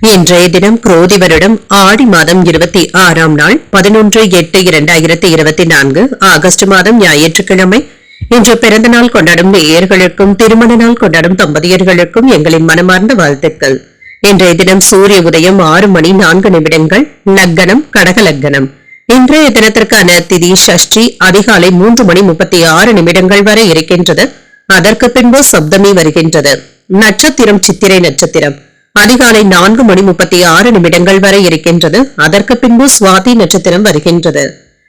இன்றைய தினம் குரோதி வருடம் ஆடி மாதம் இருபத்தி ஆறாம் நாள் பதினொன்று எட்டு இரண்டாயிரத்தி இருபத்தி நான்கு ஆகஸ்ட் மாதம் ஞாயிற்றுக்கிழமை. இன்று பிறந்த நாள் கொண்டாடும் நேயர்களுக்கும் திருமண நாள் கொண்டாடும் தம்பதியர்களுக்கும் எங்களின் மனமார்ந்த வாழ்த்துக்கள். இன்றைய தினம் சூரிய உதயம் ஆறு மணி நான்கு நிமிடங்கள் லக்கணம் கடக லக்கணம். இன்றைய தினத்திற்கான திதி ஷஷ்டி அதிகாலை மூன்று மணி முப்பத்தி ஆறு நிமிடங்கள் வரை இருக்கின்றது. அதற்கு பின்பு சப்தமி வருகின்றது. நட்சத்திரம் சித்திரை நட்சத்திரம். அதிகாலை நான்கு மணி முப்பத்தி ஆறு நிமிடங்கள் வரை இருக்கின்றது. அதற்கு பின்பு சுவாதி நட்சத்திரம் வருகின்றது.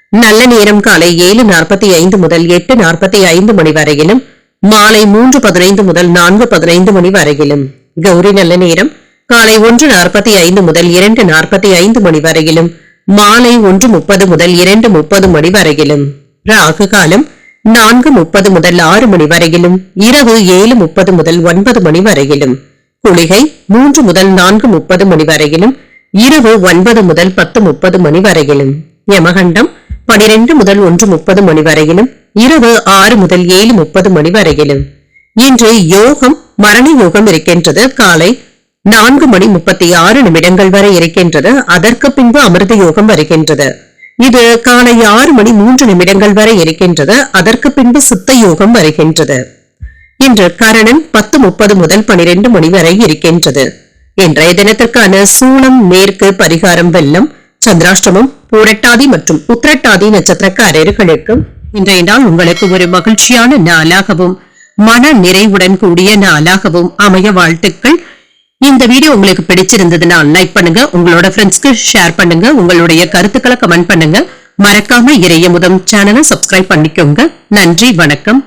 நல்ல நேரம் காலை ஏழு நாற்பத்தி ஐந்து முதல் எட்டு நாற்பத்தி ஐந்து மணி வரையிலும் மாலை மூன்று பதினைந்து முதல் நான்கு பதினைந்து மணி வரையிலும். கௌரி நல்ல நேரம். காலை ஒன்று நாற்பத்தி ஐந்து முதல் இரண்டு நாற்பத்தி ஐந்து மணி வரையிலும் மாலை ஒன்று முப்பது முதல் இரண்டு முப்பது மணி வரையிலும். ராகு காலம் நான்கு முப்பது முதல் ஆறு மணி வரையிலும் இரவு ஏழு முப்பது முதல் ஒன்பது மணி வரையிலும். குளிகை மூன்று முதல் நான்கு முப்பது மணி வரையிலும் இரவு ஒன்பது முதல் பத்து முப்பது மணி வரையிலும். யமகண்டம் பனிரெண்டு முதல் ஒன்று முப்பது மணி வரையிலும் இரவு ஆறு முதல் ஏழு முப்பது மணி வரையிலும். இன்று யோகம் மரண யோகம் இருக்கின்றது. காலை நான்கு மணி முப்பத்தி ஆறு நிமிடங்கள் வரை இருக்கின்றது. அதற்கு பின்பு அமிர்த யோகம் வருகின்றது. இது காலை ஆறு மணி மூன்று நிமிடங்கள் வரை இருக்கின்றது. அதற்கு பின்பு சித்த யோகம் வருகின்றது. இன்று கரணன் பத்து முப்பது முதல் பனிரெண்டு மணி வரை இருக்கின்றது. இன்றைய தினத்திற்கான சூளம் மேற்கு பரிகாரம் வெள்ளம் சந்திராஷ்டமம் பூரட்டாதி மற்றும் உத்திரட்டாதி நட்சத்திரக்காரர்களுக்கு இன்றைய நாள் உங்களுக்கு ஒரு மகிழ்ச்சியான நாளாகவும் மன நிறைவுடன் கூடிய நாளாகவும் அமைய வாழ்த்துக்கள். இந்த வீடியோ உங்களுக்கு பிடிச்சிருந்ததுன்னா லைக் பண்ணுங்க உங்களோட ஃப்ரெண்ட்ஸ்க்கு ஷேர் பண்ணுங்க உங்களுடைய கருத்துக்களை கமெண்ட் பண்ணுங்க. மறக்காம இறைய முதம் சேனலை சப்ஸ்கிரைப் பண்ணிக்கோங்க. நன்றி வணக்கம்.